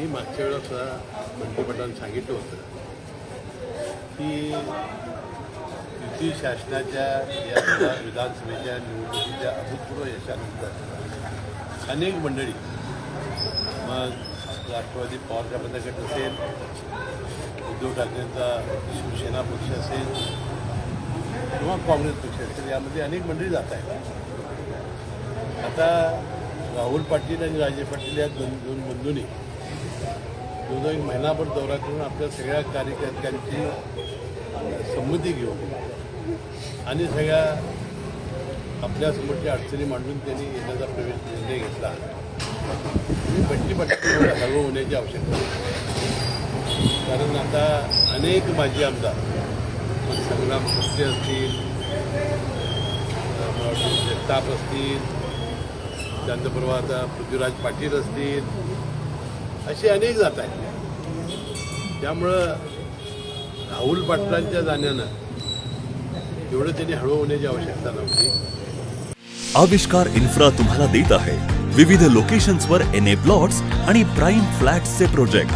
मी मागच्या वेळा सुद्धा मंत्रिमंडळानं सांगितलं होतं की युती शासनाच्या या विधानसभेच्या निवडणुकीच्या अभूतपूर्व यशानंतर अनेक मंडळी मग राष्ट्रवादी पवार गट असेल उद्धव ठाकरेंचा शिवसेना पक्ष असेल किंवा काँग्रेस पक्ष असेल यामध्ये अनेक मंडळी जात आहेत. आता राहुल पाटील आणि राजे पाटील या दोन दोन बंधूंनी दोन एक महिनाभर दौरा करून आपल्या सगळ्या कार्यकर्त्यांची संमती घेऊन आणि सगळ्या आपल्यासमोरच्या अडचणी मांडून त्यांनी येण्याचा प्रवेश निर्णय घेतला. ही पट्टी पट्टी हळू होण्याची आवश्यकता कारण आता अनेक माजी आमदार म्हणजे संग्राम कुस्ते असतील जगताप असतील त्यानंतर आता पृथ्वीराज पाटील असतील असे अनेक जात आहेत. त्यामुळं राहुल पाटलांच्या जाण्यानं एवढं त्यांनी हळू होण्याची आवश्यकता नव्हती. आविष्कार इन्फ्रा तुम्हाला देत आहे. विविध लोकेशन्सवर एन ए प्लॉट्स आणि प्राईम फ्लॅट्सचे प्रोजेक्ट